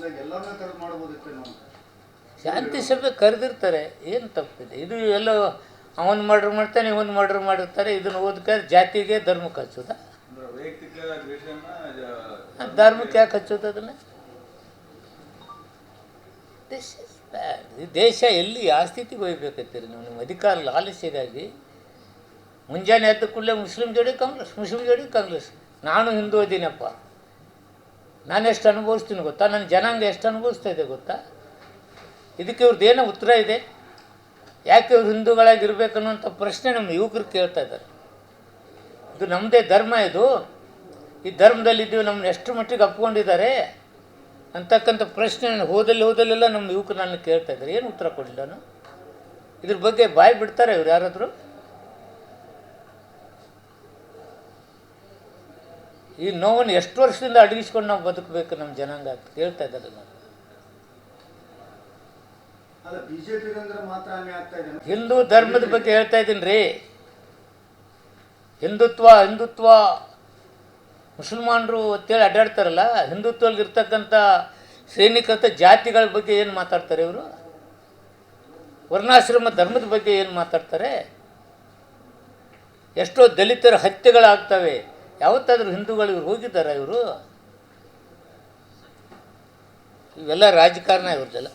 ಬದಲಾಗಿ ಎಲ್ಲರನ್ನ ಕರೆದು ಮಾಡ್ಬೋದಿತ್ತು ನಾವು? ಶಾಂತಿ ಸಭೆ ಕರೆದಿರ್ತಾರೆ ಏನು ತಪ್ಪಿದೆ? ಇದು ಎಲ್ಲೋ ಅವನು ಮರ್ಡ್ರ್ ಮಾಡ್ತಾನೆ ಇವನು ಮರ್ಡ್ರ್ ಮಾಡಿರ್ತಾರೆ ಇದನ್ನು ಓದ್ಕೊಂಡು ಜಾತಿಗೆ ಧರ್ಮಕ್ಕೆ ಹಚ್ಚೋದ ಧರ್ಮಕ್ಕೆ ಯಾಕೆ ಹಚ್ಚೋದು ಅದನ್ನು? ದೇಶ ಎಲ್ಲಿ ಯಾವ ಸ್ಥಿತಿಗೆ ಹೋಗ್ಬೇಕಂತೀರಿ ನೀವು? ನಿಮ್ಮ ಅಧಿಕಾರ ಲಾಲಸ್ಯಗಾಗಿ ಮುಂಜಾನೆ ಎದ್ದ ಕೂಡಲೇ ಮುಸ್ಲಿಂ ಜೋಡಿ ಕಾಂಗ್ರೆಸ್ ಮುಸ್ಲಿಂ ಜೋಡಿ ಕಾಂಗ್ರೆಸ್. ನಾನು ಹಿಂದೂ ಅದೀನಪ್ಪ ನಾನು ಎಷ್ಟು ಅನುಭವಿಸ್ತೀನಿ ಗೊತ್ತಾ? ನನ್ನ ಜನಾಂಗ ಎಷ್ಟು ಅನುಭವಿಸ್ತಾ ಇದೆ ಗೊತ್ತಾ? ಇದಕ್ಕೆ ಇವ್ರದ್ದು ಏನೋ ಉತ್ತರ ಇದೆ. ಯಾಕೆ ಇವ್ರು ಹಿಂದೂಗಳಾಗಿರ್ಬೇಕು ಅನ್ನೋಂಥ ಪ್ರಶ್ನೆ ನಮ್ಮ ಯುವಕರು ಕೇಳ್ತಾ ಇದ್ದಾರೆ. ಇದು ನಮ್ಮದೇ ಧರ್ಮ ಇದು. ಈ ಧರ್ಮದಲ್ಲಿದ್ದೀವಿ ನಮ್ಮನ್ನ ಎಷ್ಟು ಮಟ್ಟಿಗೆ ಅಪ್ಕೊಂಡಿದ್ದಾರೆ ಅಂತಕ್ಕಂಥ ಪ್ರಶ್ನೆ ಹೋದಲ್ಲಿ ಹೋದಲ್ಲೆಲ್ಲ ನಮ್ಮ ಯುವಕರು ನನ್ನ ಕೇಳ್ತಾ ಇದ್ದಾರೆ. ಏನು ಉತ್ತರ ಕೊಡಲಿಲ್ಲ ನಾನು? ಇದ್ರ ಬಗ್ಗೆ ಬಾಯಿ ಬಿಡ್ತಾರೆ ಇವ್ರು ಯಾರಾದರೂ? ಈ ನೋವನ್ನು ಎಷ್ಟು ವರ್ಷದಿಂದ ಅಡಗಿಸ್ಕೊಂಡು ನಾವು ಬದುಕಬೇಕು ನಮ್ಮ ಜನಾಂಗ ಅಂತ ಕೇಳ್ತಾ ಇದ್ದಾರೆ ನಾನು ಹಿಂದೂ ಧರ್ಮದ ಬಗ್ಗೆ ಹೇಳ್ತಾ ಇದ್ದೀನಿ ರೀ. ಹಿಂದುತ್ವ ಹಿಂದುತ್ವ. ಮುಸಲ್ಮಾನರು ಅಂತೇಳಿ ಅಡ್ಡಾಡ್ತಾರಲ್ಲ ಹಿಂದುತ್ವದಲ್ಲಿ ಇರ್ತಕ್ಕಂಥ ಸೈನಿಕತ ಜಾತಿಗಳ ಬಗ್ಗೆ ಏನು ಮಾತಾಡ್ತಾರೆ ಇವರು? ವರ್ಣಾಶ್ರಮ ಧರ್ಮದ ಬಗ್ಗೆ ಏನು ಮಾತಾಡ್ತಾರೆ? ಎಷ್ಟೋ ದಲಿತರ ಹತ್ಯೆಗಳಾಗ್ತವೆ. ಯಾವತ್ತಾದರೂ ಹಿಂದೂಗಳು ಇವ್ರು ಹೋಗಿದ್ದಾರಾ ಇವರು? ಇವೆಲ್ಲ ರಾಜಕಾರಣ ಇವ್ರದ್ದೆಲ್ಲ.